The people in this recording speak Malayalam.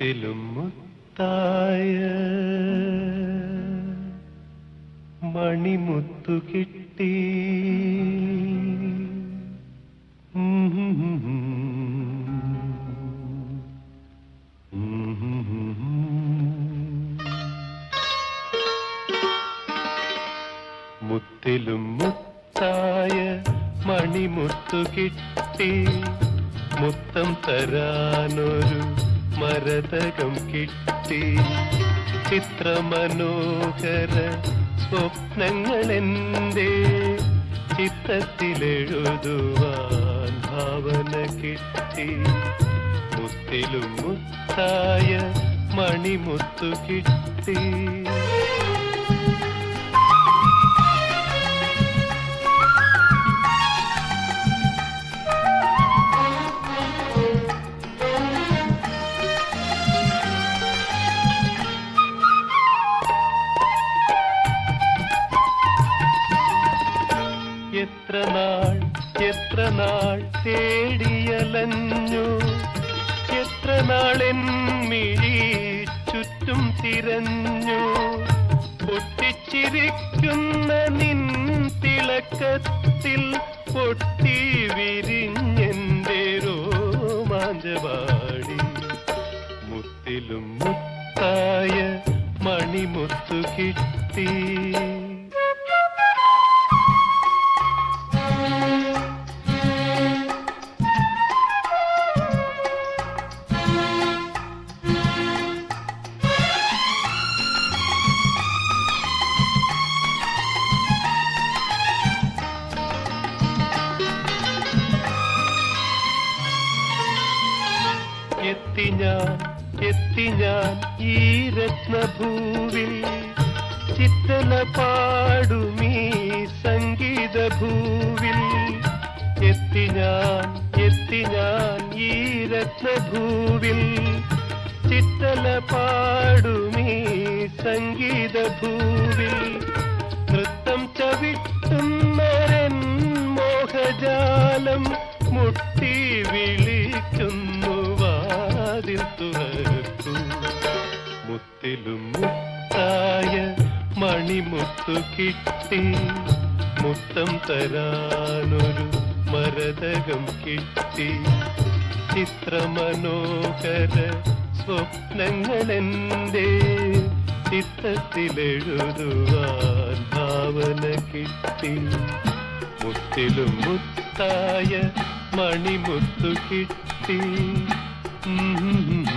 മുത്തിലും മുത്തായ. മണിമുത്തു കിട്ടി. മുത്തിലും മുത്തായ മണിമുത്തു കിട്ടി. മുത്തം തരാനൊരു മരതകം കിട്ടി. ചിത്രമനോഹര സ്വപ്നങ്ങളെന്റെ ചിത്തത്തിലെഴുതുവാൻ ഭാവന കിട്ടി. മുത്തിലും മുത്തായ മണിമുത്തു കിട്ടി. തേടിയലഞ്ഞു. എത്ര നാളെൻ മിഴി ചുറ്റും തിരഞ്ഞു. പൊട്ടിച്ചിരിക്കുന്ന നിൻ തിളക്കത്തിൽ പൊട്ടി വിരിഞ്ഞെന്റെ രോമാഞ്ചവാടി. മുത്തിലും മുത്തായ മണിമുത്തു കിട്ടി. എത്തി ഞാൻ എത്തി ഞാൻ ഈ രത്നഭൂവിൽ ചിത്തല പാടുമീ സംഗീത ഭൂവിൽ എത്തി ഞാൻ എത്തി ഞാൻ ഈ രത്നഭൂവിൽ ചിത്തല പാടുമീ സംഗീത നൃത്തം ചവിട്ടുന്നരൻ മുത്തിലും മുത്തായ മണിമുത്തു കിട്ടി. മുത്തം തരാനൊരു മരതകം കിട്ടി. ചിത്രമനോഹര സ്വപ്നങ്ങളെന്റെ ചിത്തത്തിലെഴുതുവാൻ ഭാവന കിട്ടി. മുത്തിലും മുത്തായ മണിമുത്തു കിട്ടി. ഉം.